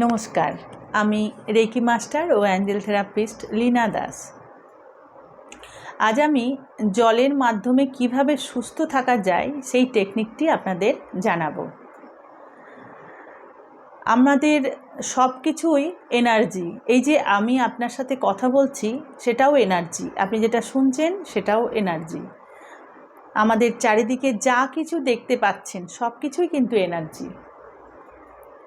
নমস্কার, আমি reiki master ও অ্যাঞ্জেল থেরাপিস্ট লীনা দাস। আজ আমি জলের মাধ্যমে কীভাবে সুস্থ থাকা যায় সেই টেকনিকটি আপনাদের জানাব। আমাদের সব কিছুই এনার্জি, এই যে আমি আপনার সাথে কথা বলছি সেটাও এনার্জি, আপনি যেটা শুনছেন সেটাও এনার্জি। আমাদের চারিদিকে যা কিছু দেখতে পাচ্ছেন সব কিছুই কিন্তু এনার্জি।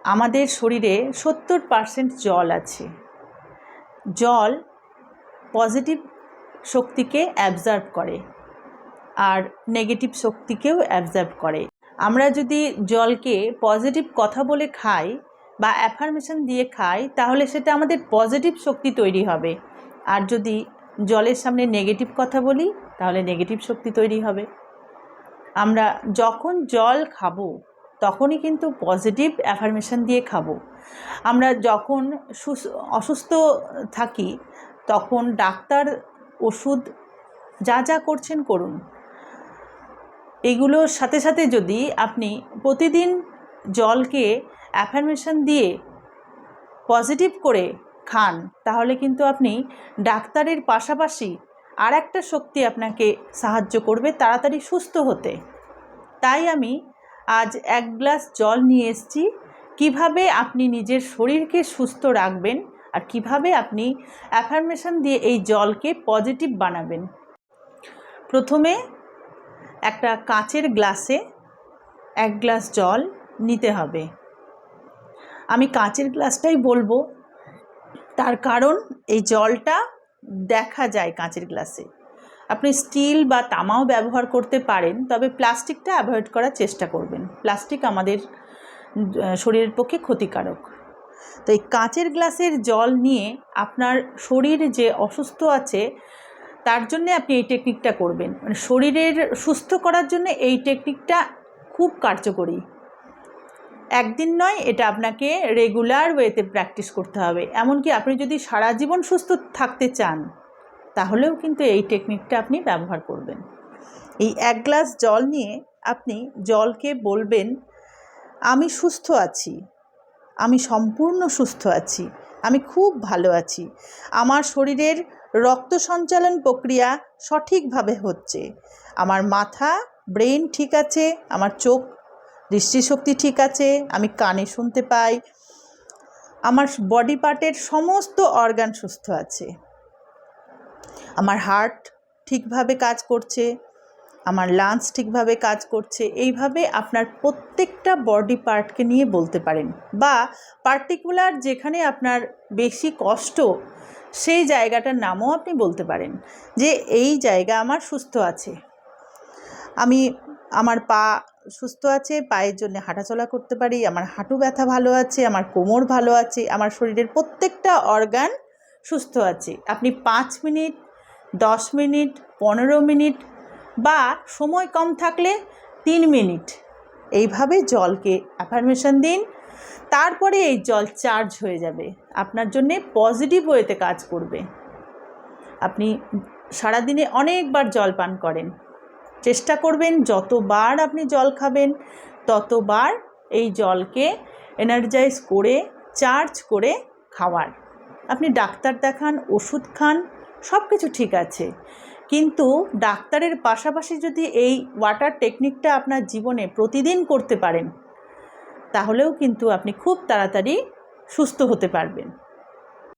আমাদের শরীরে সত্তর পারসেন্ট জল আছে। জল পজিটিভ শক্তিকে অ্যাবজার্ভ করে আর নেগেটিভ শক্তিকেও অ্যাবজার্ভ করে। আমরা যদি জলকে পজিটিভ কথা বলে খাই বা অ্যাফার্মেশন দিয়ে খাই, তাহলে সেটা আমাদের পজিটিভ শক্তি তৈরি হবে। আর যদি জলের সামনে নেগেটিভ কথা বলি, তাহলে নেগেটিভ শক্তি তৈরি হবে। আমরা যখন জল খাব তখনই কিন্তু পজিটিভ অ্যাফার্মেশন দিয়ে খাব। আমরা যখন অসুস্থ থাকি, তখন ডাক্তার ওষুধ যা যা করছেন করুন। এগুলোর সাথে সাথে যদি আপনি প্রতিদিন জলকে অ্যাফার্মেশন দিয়ে পজিটিভ করে খান, তাহলে কিন্তু আপনি ডাক্তারের পাশাপাশি আর একটা শক্তি আপনাকে সাহায্য করবে তাড়াতাড়ি সুস্থ হতে। তাই আমি আজ এক গ্লাস জল নিয়ে এসেছি। কীভাবে আপনি নিজের শরীরকে সুস্থ রাখবেন আর কীভাবে আপনি অ্যাফার্মেশন দিয়ে এই জলকে পজিটিভ বানাবেন? প্রথমে একটা কাচের গ্লাসে এক গ্লাস জল নিতে হবে। আমি কাচের গ্লাসটাই বলব। তার কারণ এই জলটা দেখা যায় কাঁচের গ্লাসে। আপনি স্টিল বা তামাও ব্যবহার করতে পারেন, তবে প্লাস্টিকটা অ্যাভয়েড করার চেষ্টা করবেন। প্লাস্টিক আমাদের শরীরের পক্ষে ক্ষতিকারক। তো এই কাঁচের গ্লাসের জল নিয়ে আপনার শরীর যে অসুস্থ আছে, তার জন্যে আপনি এই টেকনিকটা করবেন। মানে শরীরের সুস্থ করার জন্য এই টেকনিকটা খুব কার্যকরী। একদিন নয়, এটা আপনাকে রেগুলার ওয়েতে প্র্যাকটিস করতে হবে। এমনকি আপনি যদি সারা জীবন সুস্থ থাকতে চান তাহলেও কিন্তু এই টেকনিকটা আপনি ব্যবহার করবেন। এই এক গ্লাস জল নিয়ে আপনি জলকে বলবেন, আমি সুস্থ আছি। আমি সম্পূর্ণ সুস্থ আছি। আমি খুব ভালো আছি। আমার শরীরের রক্ত সঞ্চালন প্রক্রিয়া সঠিকভাবে হচ্ছে। আমার মাথা, ব্রেন ঠিক আছে, আমার চোখ, দৃষ্টিশক্তি ঠিক আছে, আমি কানে শুনতে পাই। আমার বডি পার্টের সমস্ত অর্গান সুস্থ আছে। আমার হার্ট ঠিকভাবে কাজ করছে, আমার লাঞ্চ ঠিকভাবে কাজ করছে, এইভাবে আপনার প্রত্যেকটা বডি পার্টকে নিয়ে বলতে পারেন বা পার্টিকুলার যেখানে আপনার বেশি কষ্ট, সেই জায়গাটার নামও আপনি বলতে পারেন যে এই জায়গা আমার সুস্থ আছে। আমি, আমার পা সুস্থ আছে, পায়ের জন্য হাঁটাচলা করতে পারি, আমার হাঁটু ব্যথা ভালো আছে, আমার কোমর ভালো আছে, আমার শরীরের প্রত্যেকটা অর্গান সুস্থ আছে। আপনি পাঁচ মিনিট দশ মিনিট, পনেরো মিনিট বা সময় কম থাকলে তিন মিনিট। এইভাবে জলকে অ্যাফার্মেশন দিন, তারপরে এই জল চার্জ হয়ে যাবে। আপনার জন্যে পজিটিভ ওয়েতে কাজ করবে। আপনি সারাদিনে অনেকবার জল পান করেন। চেষ্টা করবেন যতবার আপনি জল খাবেন, ততবার এই জলকে এনার্জাইজ করে চার্জ করে খাওয়ার। আপনি ডাক্তার দেখান, ওষুধ খান সব কিছু ঠিক আছে। কিন্তু ডাক্তারের পাশাপাশি যদি এই ওয়াটার টেকনিকটা আপনার জীবনে প্রতিদিন করতে পারেন, তাহলেও কিন্তু আপনি খুব তাড়াতাড়ি সুস্থ হতে পারবেন।